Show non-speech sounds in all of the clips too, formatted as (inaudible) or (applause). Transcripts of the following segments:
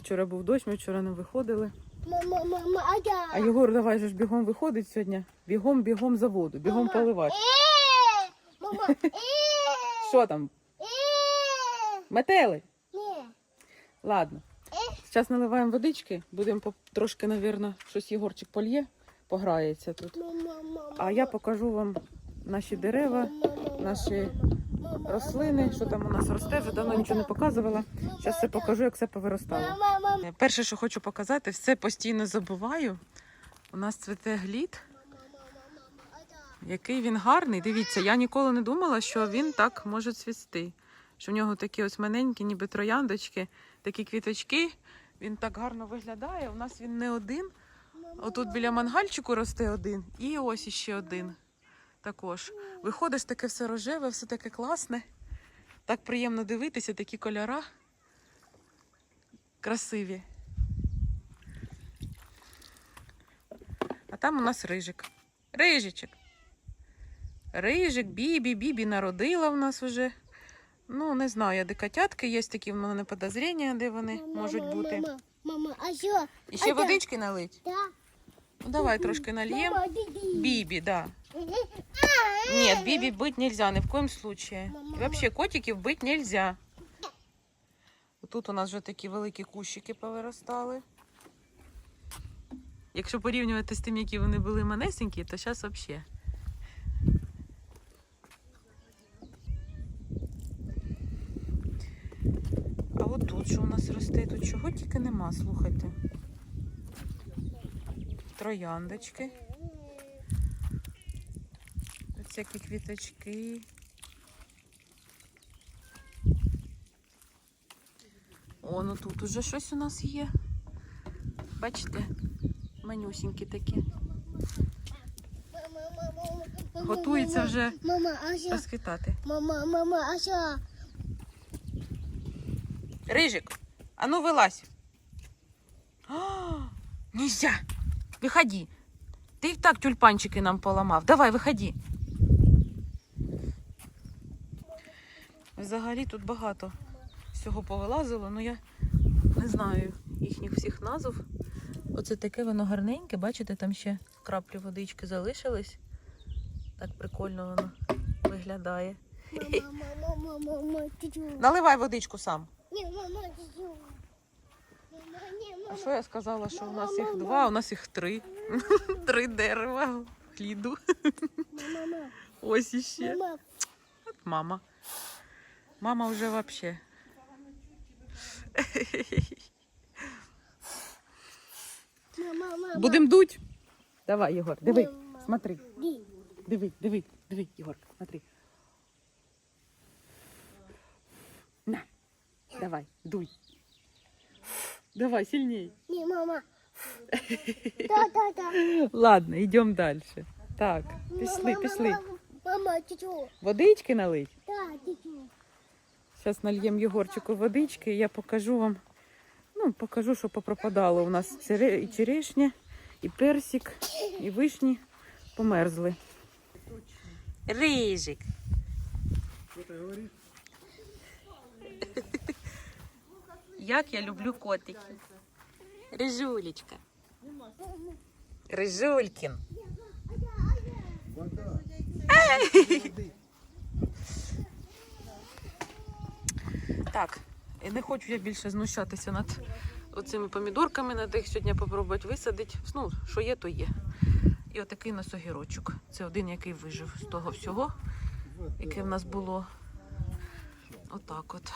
вчора був дощ, ми вчора не виходили. А. Єгор давай же ж бігом виходить сьогодні. Бігом, бігом за воду, бігом поливати. Е, е, Що там? е. Метели? Ні. Ладно. Зараз наливаємо водички, будемо трошки, мабуть, щось Єгорчик польє, пограється тут. А я покажу вам наші дерева, наші рослини, що там у нас росте, вже давно нічого не показувала. Зараз все покажу, як все повиростало. Перше, що хочу показати, все постійно забуваю. У нас цвіте глід, який він гарний. Дивіться, я ніколи не думала, що він так може цвісти. Що в нього такі ось маленькі, ніби трояндочки, такі квіточки. Він так гарно виглядає. У нас він не один. Отут біля мангальчику росте один, і ось іще один. Також. Виходиш таке все рожеве, все таке класне. Так приємно дивитися, такі кольора. Красиві. А там у нас рижик. Рижичок. Рижик, бібі, бібі народила в нас вже. Ну, не знаю, де котятки є такі в мене подозріння, де вони Мама, можуть мама, бути. Мама, мама, а що? І ще А водички налить. Да. Ну, давай трошки нальємо. Бібі, да. Нет, Биби быть нельзя ни в коем случае. Мама, вообще котиків бить нельзя. Тут у нас вже такі великі кущики повиростали. Якщо порівнювати з тим, які вони були манесенькі, то зараз взагалі. А от тут що у нас росте? Тут чого тільки нема, слухайте. Трояндочки Тут всякі квіточки. О, ну тут уже щось у нас є. Бачите? Манюсінькі такі. Мама, мама, мама, Готується мама. вже Мама, а що? розквітати. Мама, мама, а що? Рыжик, а ну вылазь. А, нельзя. Выходи. Ты и так тюльпанчики нам поломав. Давай, виходи. Взагалі тут багато всього повилазило, ну я не знаю їхніх всіх назв. Оце таке воно гарненьке, бачите, там ще краплі водички залишились. Так прикольно воно виглядає. Мама, мама, мама, тю-тю. Наливай водичку сам. Ні, мама. Мама, А що я сказала, що у нас їх два, а у нас їх три. Три дерева хліду. Мама, Ось іще. мама. Мама. Мама вже вообще. Мама, мама. Будем дуть. Давай, Єгор, диви, смотри. Диви, диви, диви, Єгор, смотри. На, давай, дуй. Давай, сильней. Ні, мама. Та, та, та. Ладно, йдемо далі. Так, пішли, пішли. Мама, мама. Водички налить. Та, тю-тю. Зараз нальємо Єгорчику водички, і я покажу вам. Ну, покажу, що попропадало. У нас і черешня, і персик, і вишні померзли. Рижик. Як я люблю котиків. Рижулечка. Рижулькін. Так, і не хочу я більше знущатися над оцими помідорками, над їх сьогодні попробувати висадити. Ну, що є, то є. І отакий у. Це один, який вижив з того всього, яке в нас було. Отак от.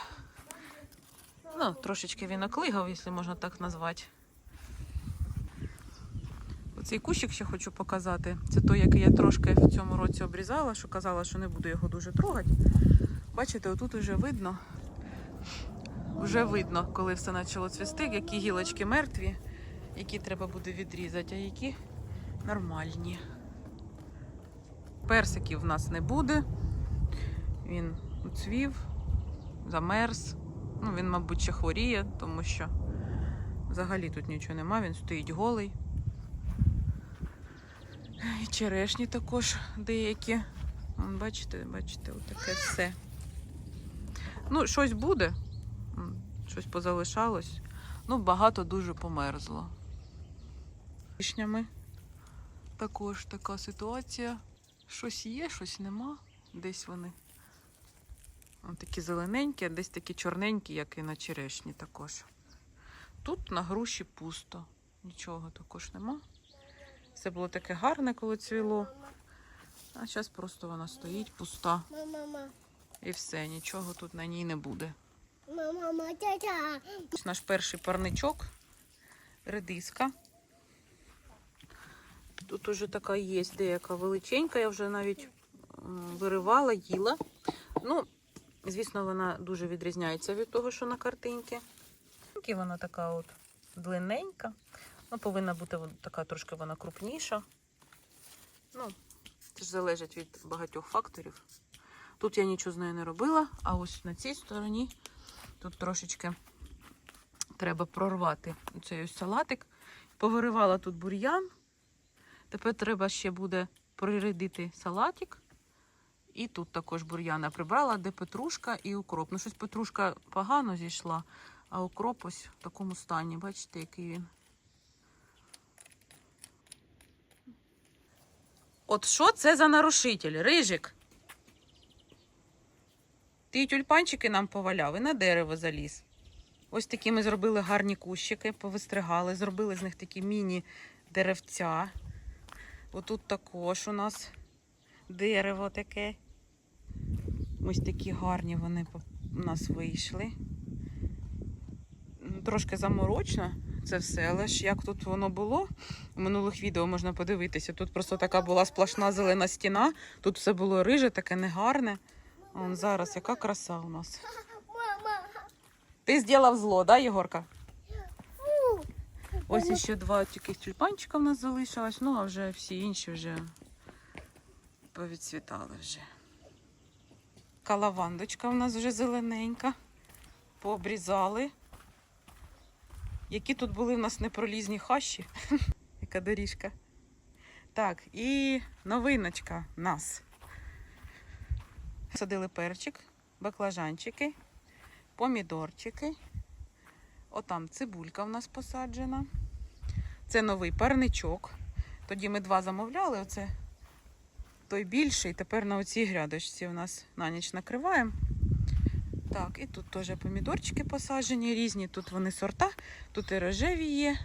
Ну, трошечки він оклигав, якщо можна так назвати. Оцей кущик ще хочу показати. Це той, який я трошки в цьому році обрізала, що казала, що не буду його дуже трогати. Бачите, отут вже видно. Вже видно, коли все почало цвісти, які гілочки мертві, які треба буде відрізати, а які нормальні. Персиків в нас не буде. Він уцвів, замерз. Ну, він, мабуть, ще хворіє, тому що взагалі тут нічого нема, він стоїть голий. І черешні також деякі. Бачите, бачите, отаке все. Ну, щось буде. Щось позалишалось. Ну, багато дуже померзло. Вишнями також така ситуація. Щось є, щось нема. Десь вони. Такі зелененькі, а десь такі чорненькі, як і на черешні також. Тут на груші пусто. Нічого також нема. Все було таке гарне, коли цвіло. А зараз просто вона стоїть пуста. Мама, І все, нічого тут на ній не буде. мама, мама, тя-тя. Ось наш перший парничок, редиска. Тут уже така є деяка величенька, я вже навіть виривала, їла. Ну, звісно, вона дуже відрізняється від того, що на картинці. Вона така от длинненька. Ну, повинна бути така трошки вона крупніша. Ну, це ж залежить від багатьох факторів. Тут я нічого з нею не робила, а ось на цій стороні тут трошечки треба прорвати цей ось салатик. Повиривала тут бур'ян. Тепер треба ще буде прирядити салатик. І тут також бур'яна прибрала, де петрушка і укроп. Ну, щось петрушка погано зійшла, а укроп ось в такому стані. Бачите, який він. От що це за нарушитель? Рижик. Ти й тюльпанчики нам поваляв і на дерево заліз. Ось такі ми зробили гарні кущики, повистригали, зробили з них такі міні-деревця. Отут також у нас дерево таке. Ось такі гарні вони у нас вийшли. Трошки заморочно це все, але ж як тут воно було, у минулих відео можна подивитися. Тут просто така була сплошна зелена стіна, тут все було риже, таке негарне. А он зараз яка краса у нас. Мама. Ти зробив зло, да, Єгорка? Ось іще два таких тюльпанчика в нас залишилось, ну а вже всі інші вже повідцвітали вже. Калавандочка у нас вже зелененька. Пообрізали. Які тут були в нас непролізні хащі. (laughs) Яка доріжка. Так, і новиночка нас. Садили перчик, баклажанчики, помідорчики. Отам цибулька в нас посаджена. Це новий парничок. Тоді ми два замовляли. Оце той більший. Тепер на оцій грядочці у нас на ніч накриваємо. Так, і тут теж помідорчики посаджені, різні. Тут вони сорта. Тут і рожеві є,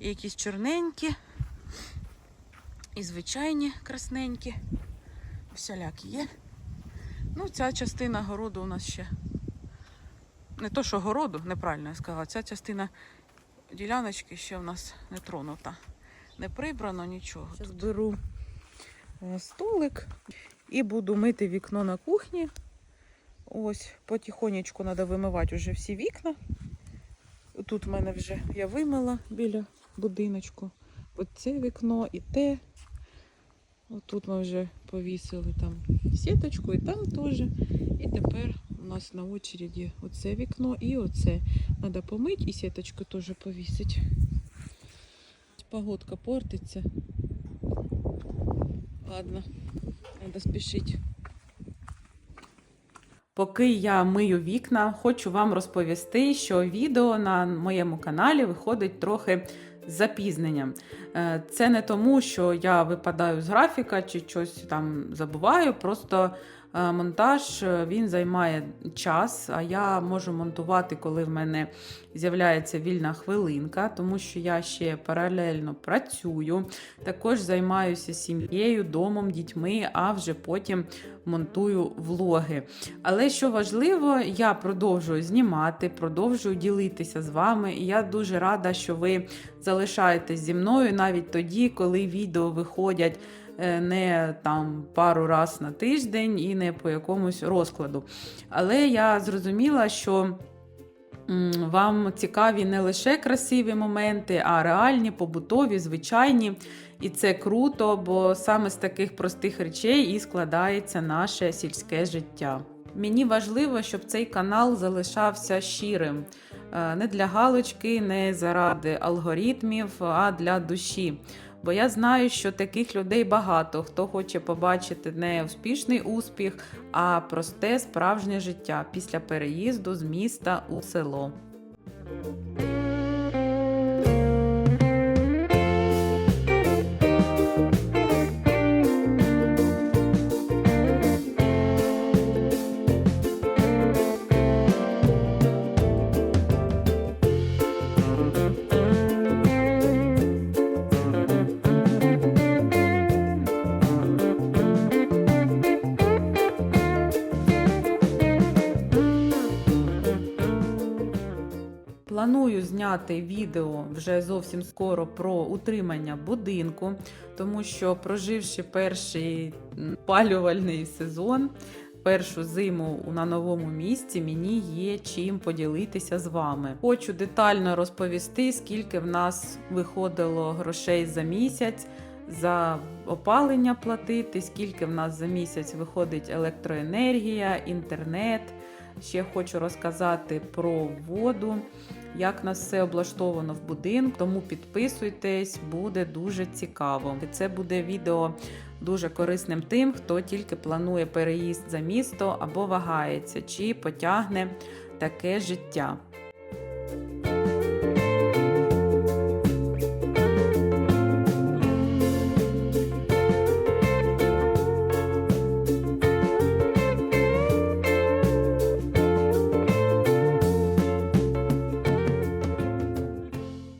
і якісь чорненькі, і звичайні красненькі. Всілякі є. Ну, ця частина городу у нас ще не то, що городу, неправильно я сказала, ця частина діляночки ще в нас не тронута. Не прибрано нічого. Зараз беру е, столик і буду мити вікно на кухні. Ось, потихонечку треба вимивати вже всі вікна. Тут в мене вже я вимила біля будиночку. Оце вікно і те. Отут ми вже повісили там сіточку і там теж. І тепер у нас на очереді оце вікно і оце. Треба помити і сіточку теж повісити. Погодка портиться. Ладно, треба спішити. Поки я мию вікна, хочу вам розповісти, що відео на моєму каналі виходить трохи з запізненням. Е, Це не тому, що я випадаю з графіка чи щось там забуваю. Просто монтаж е, він займає час, а я можу монтувати, коли в мене з'являється вільна хвилинка, тому що я ще паралельно працюю, також займаюся сім'єю, домом, дітьми, а вже потім монтую влоги. Але що важливо, я продовжую знімати, продовжую ділитися з вами. І я дуже рада, що ви залишаєтесь зі мною навіть тоді, коли відео виходять е, не там пару раз на тиждень і не по якомусь розкладу. Але я зрозуміла, що. Вам цікаві не лише красиві моменти, а реальні, побутові, звичайні. І це круто, бо саме з таких простих речей і складається наше сільське життя. Мені важливо, щоб цей канал залишався щирим. Е, Не для галочки, не заради алгоритмів, а для душі. Бо я знаю, що таких людей багато, хто хоче побачити не успішний успіх, а просте справжнє життя після переїзду з міста у село. Зняти відео вже зовсім скоро про утримання будинку, тому що проживши перший м, опалювальний сезон, першу зиму на новому місці, мені є чим поділитися з вами. Хочу детально розповісти, скільки в нас виходило грошей за місяць. За опалення платити, скільки в нас за місяць виходить електроенергія, інтернет. Ще хочу розказати про воду, як нас все облаштовано в будинку. Тому підписуйтесь, буде дуже цікаво. Це буде відео дуже корисним тим, хто тільки планує переїзд за місто або вагається, чи потягне таке життя.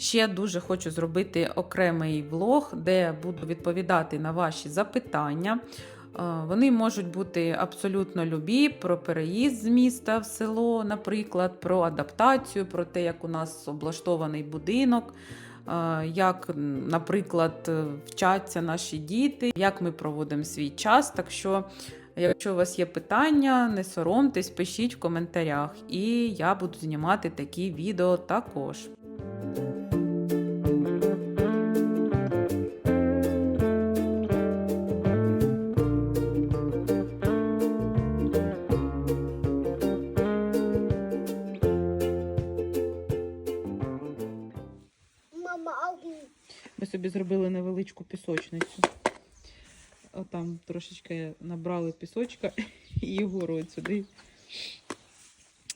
Ще дуже хочу зробити окремий влог, де буду відповідати на ваші запитання. Е, Вони можуть бути абсолютно любі про переїзд з міста в село, наприклад, про адаптацію, про те, як у нас облаштований будинок, е, як, наприклад, вчаться наші діти, як ми проводимо свій час. Так що, якщо у вас є питання, не соромтесь, пишіть в коментарях, і я буду знімати такі відео також. Собі зробили невеличку пісочницю. Отам трошечки набрали пісочка (laughs) і його от сюди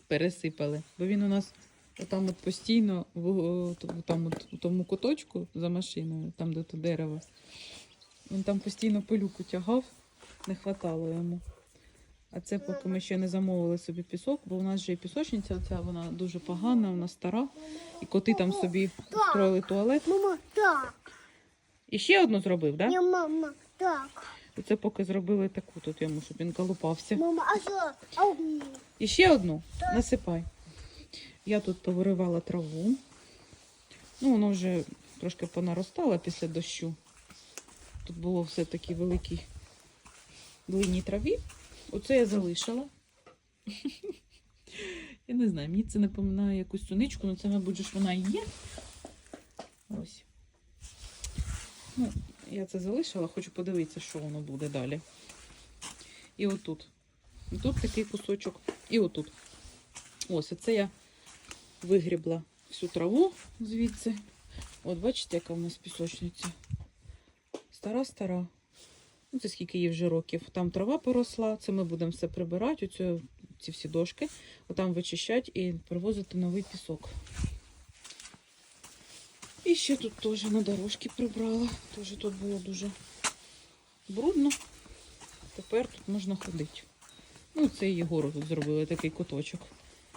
пересипали. Бо він у нас отам от постійно в, там от, у тому куточку за машиною, там де то дерево. Він там постійно пилюку тягав, не хватало йому. А це поки ми ще не замовили собі пісок, бо у нас же і пісочниця, оця вона дуже погана, вона стара. І коти там собі строїли туалет. Мама, так. І ще одну зробив, так? Да? Я мама, так. Оце поки зробили таку тут йому, щоб він колупався. Мама, а що? Ауги. І ще одну насипай. Я тут повиривала траву. Ну, воно вже трошки понаростало після дощу. Тут було все такі великі длинні траві. Оце я залишила. (laughs) Я не знаю, мені це напоминає якусь суничку, але це, мабуть, ж вона і є. Ось. Ну, я це залишила, хочу подивитися, що воно буде далі. І отут. Тут такий кусочок. І отут. Ось, оце я вигрібла всю траву звідси. От бачите, яка в нас пісочниця. Стара-стара. Ну, це скільки їй вже років. Там трава поросла, це ми будемо все прибирати, оцю, ці всі дошки, отам вичищати і привозити новий пісок. І ще тут теж на дорожки прибрала. Теж тут було дуже брудно. Тепер тут можна ходити. Ну, це і Єгору тут зробили такий куточок,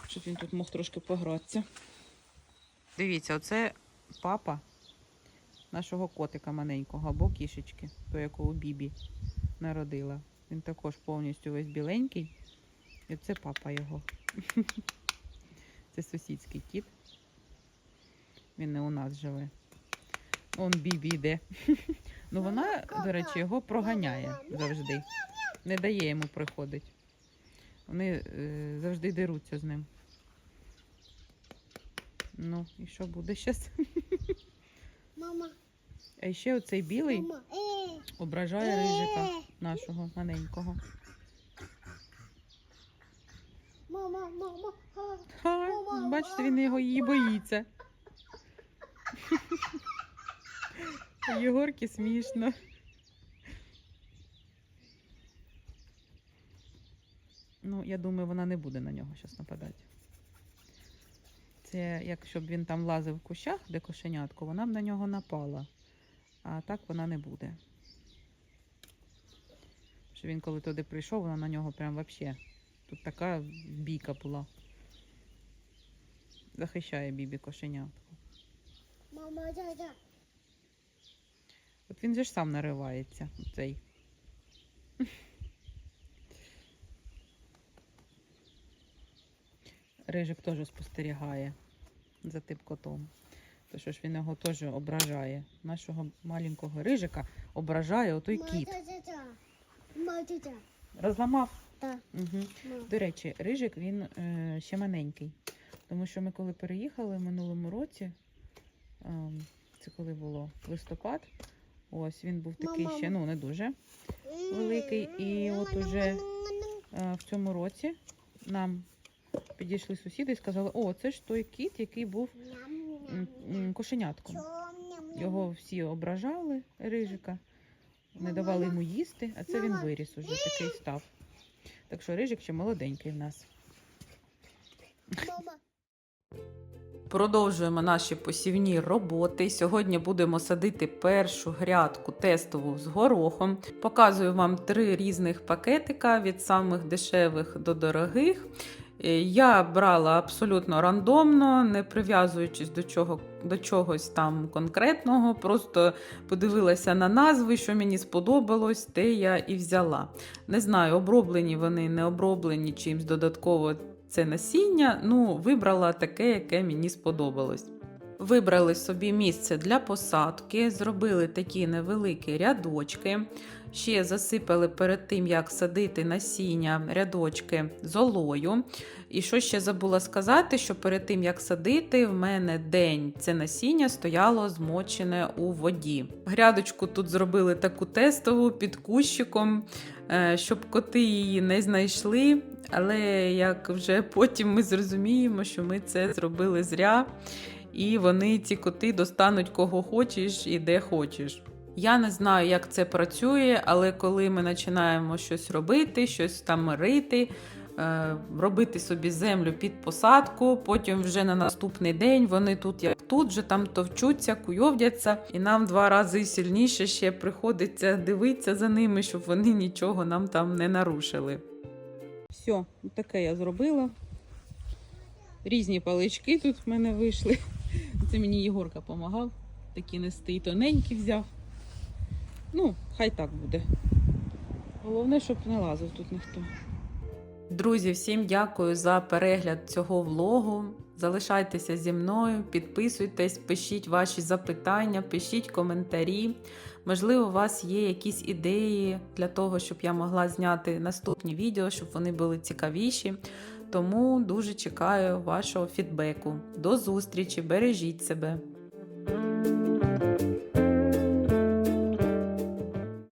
щоб він тут мог трошки погратися. Дивіться, оце папа нашого котика маленького або кішечки, то якого Бібі народила. Він також повністю весь біленький. І це папа його. (laughs) Це сусідський кіт. Він не у нас живе. Он Бібі йде. (laughs) Ну вона, до речі, його проганяє завжди. Не дає йому приходити. Вони е, завжди деруться з ним. Ну, і що буде зараз? (laughs) Мама, А ще оцей білий е, ображає рижика нашого маленького. мама, мама, бачите, він його її боїться. Єгорки смішно. Ну, я думаю, вона не буде на нього зараз нападати. Це якщо б він там лазив в кущах, де кошенятко, вона б на нього напала. А так вона не буде. Що він коли туди прийшов, вона на нього прям вообще. Тут така бійка була. Захищає бібі кошенятку. Мама, дядя. От він же ж сам наривається, цей. Рижик теж спостерігає. за тим котом. То що ж він його теж ображає. Нашого маленького рижика ображає отой кіт. Розламав. Так. Угу. До речі, рижик він е, ще маленький. Тому що ми коли переїхали в минулому році, це коли було? Листопад, ось він був такий ще ну не дуже. Великий, і от уже Е, в цьому році нам підійшли сусіди і сказали: о, це ж той кіт, який був кошенятком. Його всі ображали, рижика, не давали йому їсти, а це він виріс уже такий став. Так що рижик ще молоденький в нас. Продовжуємо наші посівні роботи. Сьогодні будемо садити першу грядку тестову з горохом. Показую вам три різних пакетика від самих дешевих до дорогих. Е, Я брала абсолютно рандомно, не прив'язуючись до, чого, до чогось там конкретного. Просто подивилася на назви, що мені сподобалось, те я і взяла. Не знаю, оброблені вони, не оброблені чимось додатково це насіння. Ну, вибрала таке, яке мені сподобалось. Вибрали собі місце для посадки, зробили такі невеликі рядочки. Ще засипали перед тим, як садити насіння рядочки золою. І що ще забула сказати, що перед тим, як садити, в мене день це насіння стояло змочене у воді. Грядочку тут зробили таку тестову під кущиком, щоб коти її не знайшли. Але як вже потім ми зрозуміємо, що ми це зробили зря, і вони, ці коти, достануть кого хочеш і де хочеш. Я не знаю, як це працює, але коли ми починаємо щось робити, щось там рити, е, робити собі землю під посадку, потім вже на наступний день вони тут як тут же там товчуться, куйовдяться, і нам два рази сильніше ще приходиться дивитися за ними, щоб вони нічого нам там не нарушили. Все, таке я зробила. Різні палички тут в мене вийшли. Це мені Єгорка допомагав. Такі нести і тоненькі взяв. Ну, хай так буде. Головне, щоб не лазив тут ніхто. Друзі, всім дякую за перегляд цього влогу. Залишайтеся зі мною, підписуйтесь, пишіть ваші запитання, пишіть коментарі. Можливо, у вас є якісь ідеї для того, щоб я могла зняти наступні відео, щоб вони були цікавіші. Тому дуже чекаю вашого фідбеку. До зустрічі, бережіть себе!